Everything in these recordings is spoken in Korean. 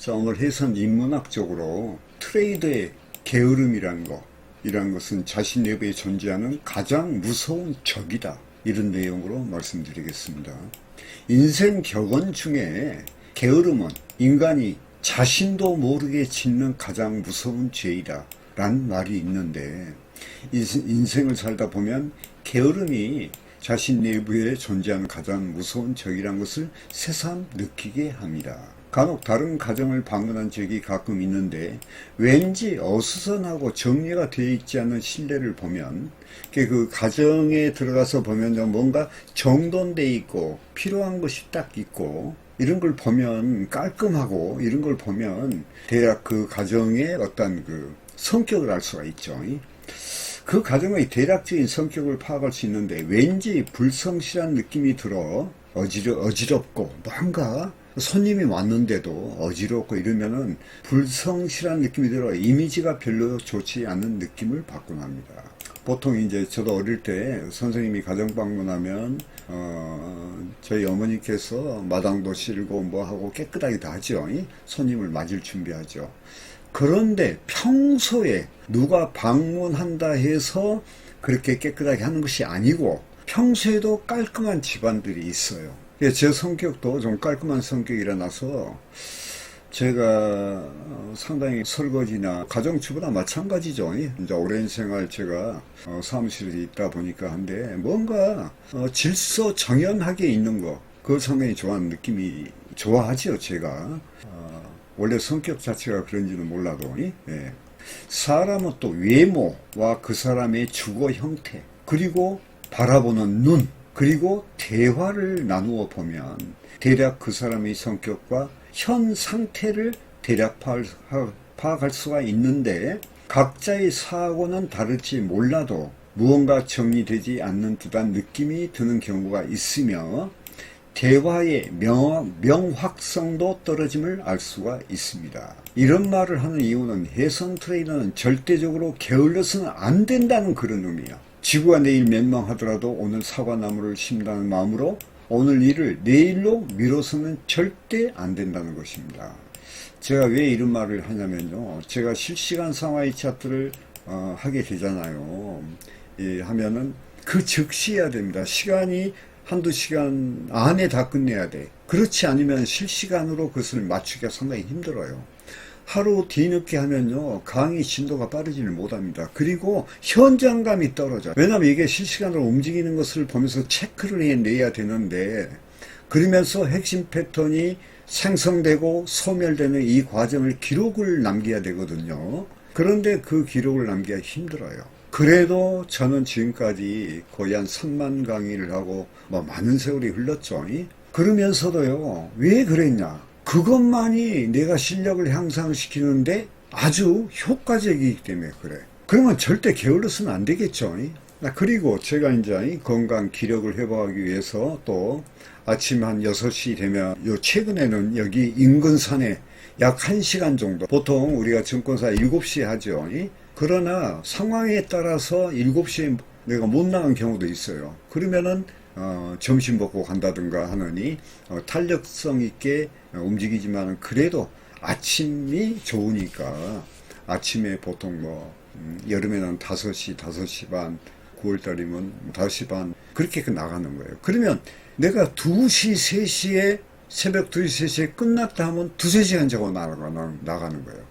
자, 오늘 해선 인문학적으로 트레이드의 게으름이란 것, 이란 것은 자신 내부에 존재하는 가장 무서운 적이다. 이런 내용으로 말씀드리겠습니다. 인생 격언 중에 게으름은 인간이 자신도 모르게 짓는 가장 무서운 죄이다. 라는 말이 있는데, 인생- 인생을 살다 보면 게으름이 자신 내부에 존재하는 가장 무서운 적이란 것을 새삼 느끼게 합니다. 간혹 다른 가정을 방문한 적이 가끔 있는데 왠지 어수선하고 정리가 되어 있지 않은 실내를 보면 그그 가정에 들어가서 보면 뭔가 정돈돼 있고 필요한 것이 딱 있고 이런 걸 보면 깔끔하고 이런 걸 보면 대략 그 가정의 어떤 그 성격을 알 수가 있죠. 그 가정의 대략적인 성격을 파악할 수 있는데 왠지 불성실한 느낌이 들어 어지러, 어지럽고 뭔가 손님이 왔는데도 어지럽고 이러면은 불성실한 느낌이 들어 이미지가 별로 좋지 않은 느낌을 받곤 합니다. 보통 이제 저도 어릴 때 선생님이 가정 방문하면 어, 저희 어머니께서 마당도 실고 뭐 하고 깨끗하게 다 하죠. 이? 손님을 맞을 준비하죠. 그런데 평소에 누가 방문한다 해서 그렇게 깨끗하게 하는 것이 아니고 평소에도 깔끔한 집안들이 있어요. 예, 제 성격도 좀 깔끔한 성격이라서 제가 어, 상당히 설거지나 가정주부나 마찬가지죠. 예, 이제 오랜 생활 제가 어, 사무실에 있다 보니까 한데 뭔가 어, 질서 정연하게 있는 거 그걸 상당히 좋아하는 느낌이 좋아하죠. 제가 어, 원래 성격 자체가 그런지는 몰라도 예. 사람은 또 외모와 그 사람의 주거 형태 그리고 바라보는 눈 그리고 대화를 나누어 보면 대략 그 사람의 성격과 현 상태를 대략 파악, 파악할 수가 있는데 각자의 사고는 다를지 몰라도 무언가 정리되지 않는 듯한 느낌이 드는 경우가 있으며 대화의 명, 명확성도 떨어짐을 알 수가 있습니다. 이런 말을 하는 이유는 해선 트레이너는 절대적으로 게을러서는 안 된다는 그런 의미야. 지구가 내일 멸망하더라도 오늘 사과나무를 심다는 마음으로 오늘 일을 내일로 미뤄서는 절대 안 된다는 것입니다. 제가 왜 이런 말을 하냐면요. 제가 실시간 상하이 차트를 어, 하게 되잖아요. 예, 하면은 그 즉시 해야 됩니다. 시간이 한두 시간 안에 다 끝내야 돼. 그렇지 않으면 실시간으로 그것을 맞추기가 상당히 힘들어요. 하루 뒤늦게 하면요, 강의 진도가 빠르지를 못합니다. 그리고 현장감이 떨어져. 왜냐면 이게 실시간으로 움직이는 것을 보면서 체크를 해내야 되는데, 그러면서 핵심 패턴이 생성되고 소멸되는 이 과정을 기록을 남겨야 되거든요. 그런데 그 기록을 남기가 힘들어요. 그래도 저는 지금까지 거의 한 3만 강의를 하고 뭐 많은 세월이 흘렀죠. 그러면서도요, 왜 그랬냐? 그것만이 내가 실력을 향상시키는데 아주 효과적이기 때문에 그래. 그러면 절대 게을러서는 안 되겠죠. 나 그리고 제가 이제 건강 기력을 회복하기 위해서 또 아침 한 6시 되면 요 최근에는 여기 인근산에 약 1시간 정도 보통 우리가 증권사 7시에 하죠. 그러나 상황에 따라서 7시에 내가 못 나간 경우도 있어요. 그러면은 어, 점심 먹고 간다든가 하느니 어, 탄력성 있게 어, 움직이지만 그래도 아침이 좋으니까 아침에 보통 뭐 음, 여름에는 5시, 5시 반 9월달이면 5시 반 그렇게 그 나가는 거예요. 그러면 내가 2시, 3시에 새벽 2시, 3시에 끝났다 하면 2, 3시간 자고 나가는, 거예요.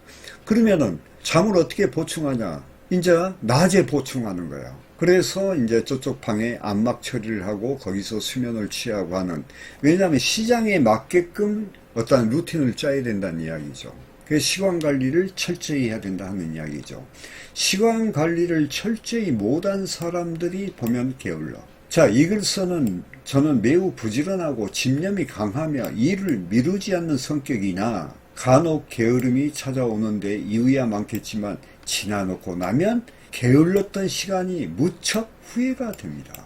그러면은 잠을 어떻게 보충하냐? 이제 낮에 보충하는 거야. 그래서 이제 저쪽 방에 안막 처리를 하고 거기서 수면을 취하고 하는 왜냐하면 시장에 맞게끔 어떤 루틴을 짜야 된다는 이야기죠. 그 시간 관리를 철저히 해야 된다 하는 이야기죠. 시간 관리를 철저히 못한 사람들이 보면 게을러. 자, 이글서는 저는 매우 부지런하고 집념이 강하며 일을 미루지 않는 성격이나 간혹 게으름이 찾아오는데 이유야 많겠지만 지나놓고 나면 게을렀던 시간이 무척 후회가 됩니다.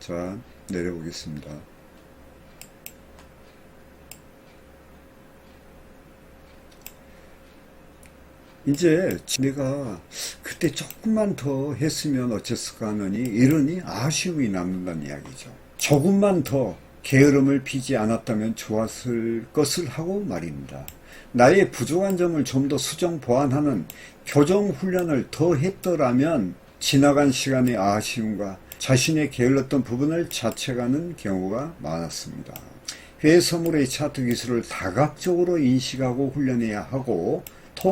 자, 내려보겠습니다. 이제 내가 그때 조금만 더 했으면 어쨌을까 하느니 이러니 아쉬움이 남는다는 이야기죠. 조금만 더 게으름을 피지 않았다면 좋았을 것을 하고 말입니다. 나의 부족한 점을 좀 더 수정 보완하는 교정 훈련을 더 했더라면 지나간 시간의 아쉬움과 자신의 게을렀던 부분을 자책하는 경우가 많았습니다. 회선물의 차트 기술을 다각적으로 인식하고 훈련해야 하고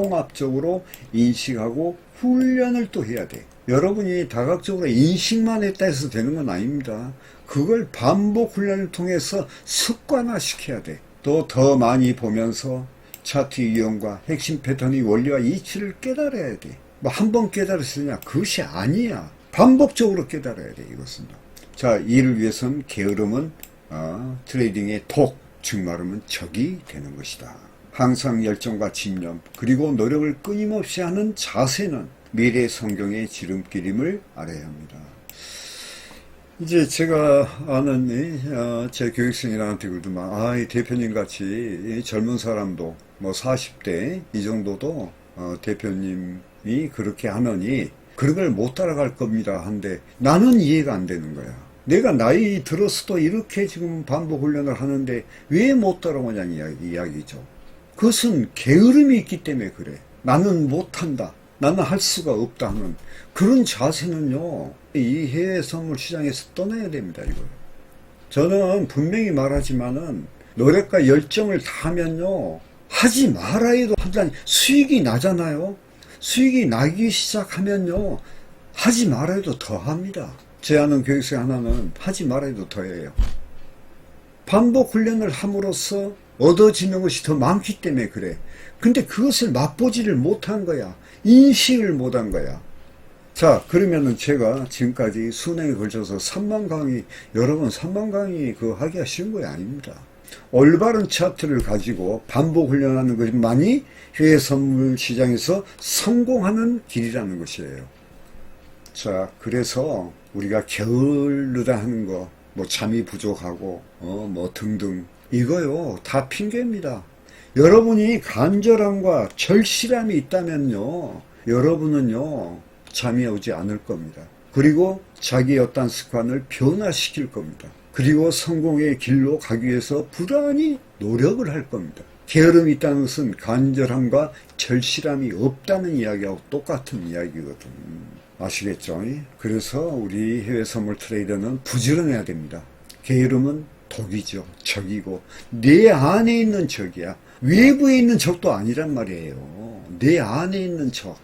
통합적으로 인식하고 훈련을 또 해야 돼. 여러분이 다각적으로 인식만 했다 해서 되는 건 아닙니다. 그걸 반복 훈련을 통해서 습관화 시켜야 돼. 또 더 많이 보면서 차트 이용과 핵심 패턴의 원리와 이치를 깨달아야 돼. 뭐 한 번 깨달았으냐? 그것이 아니야. 반복적으로 깨달아야 돼, 이것은. 자, 이를 위해선 게으름은 어, 트레이딩의 독, 즉 말하면 적이 되는 것이다. 항상 열정과 집념, 그리고 노력을 끊임없이 하는 자세는 미래 성경의 지름길임을 알아야 합니다. 이제 제가 아는 이, 어, 제 교육생이랑한테 그러더만, 아, 이 대표님 같이 이 젊은 사람도 뭐 40대 이 정도도 어, 대표님이 그렇게 하느니 그런 걸 못 따라갈 겁니다. 한데 나는 이해가 안 되는 거야. 내가 나이 들어서도 이렇게 지금 반복 훈련을 하는데 왜 못 따라오냐는 이야기, 이야기죠. 그것은 게으름이 있기 때문에 그래. 나는 못한다. 나는 할 수가 없다 하는 그런 자세는요, 이 해외 선물 시장에서 떠나야 됩니다, 이거. 저는 분명히 말하지만은 노력과 열정을 다하면요, 하지 말아 해도 한다니 수익이 나잖아요. 수익이 나기 시작하면요, 하지 말아 해도 더 합니다. 제 아는 교육생 하나는 하지 말아 해도 더 해요. 반복 훈련을 함으로써 얻어지는 것이 더 많기 때문에 그래. 근데 그것을 맛보지를 못한 거야. 인식을 못한 거야. 자, 그러면은 제가 지금까지 수능에 걸쳐서 3만 강의, 여러 번 3만 강의 그 하기가 쉬운 거 아닙니다. 올바른 차트를 가지고 반복 훈련하는 것만이 해외 선물 시장에서 성공하는 길이라는 것이에요. 자, 그래서 우리가 게을르다 하는 거, 뭐 잠이 부족하고, 어, 뭐 등등. 이거요, 다 핑계입니다. 여러분이 간절함과 절실함이 있다면요, 여러분은요, 잠이 오지 않을 겁니다. 그리고 자기의 어떤 습관을 변화시킬 겁니다. 그리고 성공의 길로 가기 위해서 부단히 노력을 할 겁니다. 게으름이 있다는 것은 간절함과 절실함이 없다는 이야기하고 똑같은 이야기거든. 아시겠죠? 그래서 우리 해외 선물 트레이더는 부지런해야 됩니다. 게으름은 독이죠. 적이고 내 안에 있는 적이야. 외부에 있는 적도 아니란 말이에요. 내 안에 있는 적.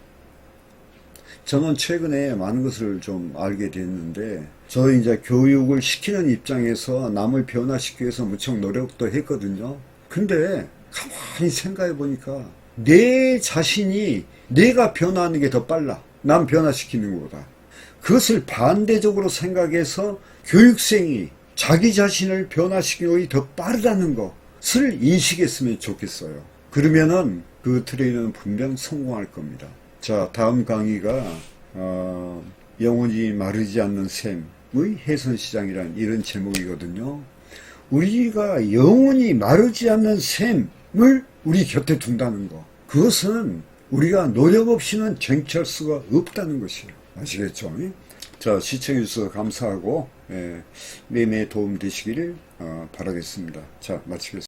저는 최근에 많은 것을 좀 알게 됐는데, 저 이제 교육을 시키는 입장에서 남을 변화시키기 위해서 무척 노력도 했거든요. 근데 가만히 생각해 보니까 내 자신이 내가 변화하는 게 더 빨라. 남 변화시키는 것보다. 그것을 반대적으로 생각해서 교육생이 자기 자신을 변화시키는 더 빠르다는 것을 인식했으면 좋겠어요. 그러면은 그 트레이너는 분명 성공할 겁니다. 자, 다음 강의가 어, 영원히 마르지 않는 샘의 해선시장이란 이런 제목이거든요. 우리가 영원히 마르지 않는 샘을 우리 곁에 둔다는 거. 그것은 우리가 노력 없이는 쟁취할 수가 없다는 것이에요. 아시겠죠? 자, 시청해주셔서 감사하고, 예, 매매에 도움 되시기를 어, 바라겠습니다. 자, 마치겠습니다.